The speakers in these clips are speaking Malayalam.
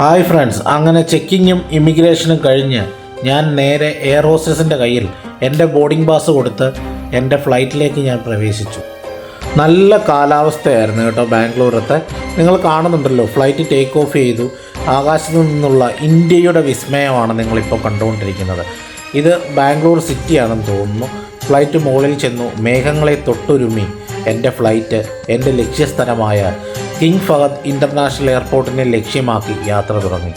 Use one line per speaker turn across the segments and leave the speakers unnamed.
ഹായ് ഫ്രണ്ട്സ് അങ്ങനെ ചെക്കിങ്ങും ഇമിഗ്രേഷനും കഴിഞ്ഞ് ഞാൻ നേരെ എയർ ഹോസ്റ്റസിന്റെ കയ്യിൽ എന്റെ ബോർഡിംഗ് പാസ് കൊടുത്ത് എന്റെ ഫ്ലൈറ്റിലേക്ക് ഞാൻ പ്രവേശിച്ചു. നല്ല കാലാവസ്ഥയായിരുന്നു കേട്ടോ ബാംഗ്ലൂരത്തെ. നിങ്ങൾ കാണുന്നുണ്ടല്ലോ ഫ്ലൈറ്റ് ടേക്ക് ഓഫ് ചെയ്തു. ആകാശത്തു നിന്നുള്ള ഇന്ത്യയുടെ വിസ്മയമാണ് നിങ്ങളിപ്പോൾ കണ്ടുകൊണ്ടിരിക്കുന്നത്. ഇത് ബാംഗ്ലൂർ സിറ്റിയാണെന്ന് തോന്നുന്നു. ഫ്ലൈറ്റ് മുകളിൽ ചെന്നു മേഘങ്ങളെ തൊട്ടുരുമി എന്റെ ഫ്ലൈറ്റ് എന്റെ ലക്ഷ്യസ്ഥലമായ കിങ് ഫഹദ് ഇന്റർനാഷണൽ എയർപോർട്ടിനെ ലക്ഷ്യമാക്കി യാത്ര തുടങ്ങി.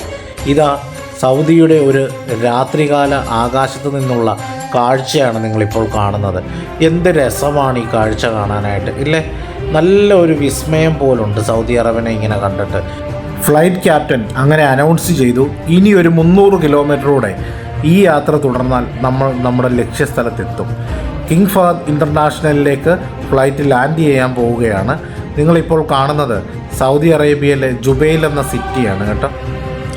ഇതാ സൗദിയുടെ ഒരു രാത്രികാല ആകാശത്ത് നിന്നുള്ള കാഴ്ചയാണ് നിങ്ങളിപ്പോൾ കാണുന്നത്. എന്ത് രസമാണ് ഈ കാഴ്ച കാണാനായിട്ട് ഇല്ലേ? നല്ല ഒരു വിസ്മയം പോലുണ്ട് സൗദി അറേബ്യനെ ഇങ്ങനെ കണ്ടിട്ട്. ഫ്ലൈറ്റ് ക്യാപ്റ്റൻ അങ്ങനെ അനൗൺസ് ചെയ്തു ഇനി ഒരു മുന്നൂറ് കിലോമീറ്ററൂടെ ഈ യാത്ര തുടർന്നാൽ നമ്മൾ നമ്മുടെ ലക്ഷ്യസ്ഥലത്തെത്തും. കിങ് ഫഹദ് ഇന്റർനാഷണലിലേക്ക് ഫ്ലൈറ്റ് ലാൻഡ് ചെയ്യാൻ പോവുകയാണ്. നിങ്ങളിപ്പോൾ കാണുന്നത് സൗദി അറേബ്യയിലെ ജുബൈൽ എന്ന സിറ്റിയാണ് കേട്ടോ.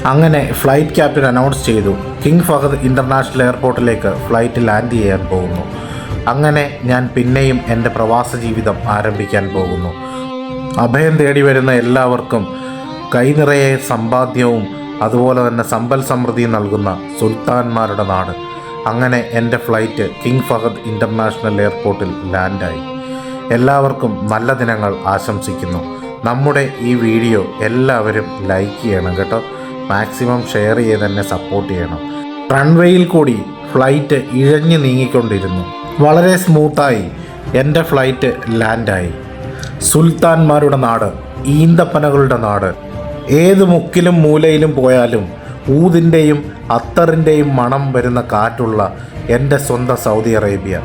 അങ്ങനെ ഫ്ലൈറ്റ് ക്യാപ്റ്റൻ അനൗൺസ് ചെയ്തു. കിങ് ഫഹദ് ഇന്റർനാഷണൽ എയർപോർട്ടിലേക്ക് ഫ്ലൈറ്റ് ലാൻഡ് ചെയ്യാൻ പോകുന്നു. അങ്ങനെ ഞാൻ പിന്നെയും എന്റെ പ്രവാസ ജീവിതം ആരംഭിക്കാൻ പോകുന്നു. അഭയം തേടി വരുന്ന എല്ലാവർക്കും കൈനിറയെ സമ്പാദ്യവും അതുപോലെ തന്നെ സമ്പൽ സമൃദ്ധിയും നൽകുന്ന സുൽത്താൻമാരുടെ നാട്. അങ്ങനെ എന്റെ ഫ്ലൈറ്റ് കിങ് ഫഹദ് ഇന്റർനാഷണൽ എയർപോർട്ടിൽ ലാൻഡായി എല്ലാവർക്കും നല്ല ദിനങ്ങൾ ആശംസിക്കുന്നു. നമ്മുടെ ഈ വീഡിയോ എല്ലാവരും ലൈക്ക് ചെയ്യണം കേട്ടോ. മാക്സിമം ഷെയർ ചെയ്ത് തന്നെ സപ്പോർട്ട് ചെയ്യണം. റൺവേയിൽ കൂടി ഫ്ലൈറ്റ് ഇഴഞ്ഞു നീങ്ങിക്കൊണ്ടിരുന്നു. വളരെ സ്മൂത്തായി എന്റെ ഫ്ലൈറ്റ് ലാൻഡായി സുൽത്താൻമാരുടെ നാട് ഈന്തപ്പനകളുടെ നാട് ഏത് മുക്കിലും മൂലയിലും പോയാലും ഊതിന്റെയും അത്തറിന്റെയും മണം വരുന്ന കാറ്റുള്ള എന്റെ സ്വന്തം സൗദി അറേബ്യ.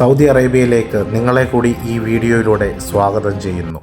സൗദി അറേബ്യയിലേക്ക് നിങ്ങളെ കൂടി ഈ വീഡിയോയിലൂടെ സ്വാഗതം ചെയ്യുന്നു.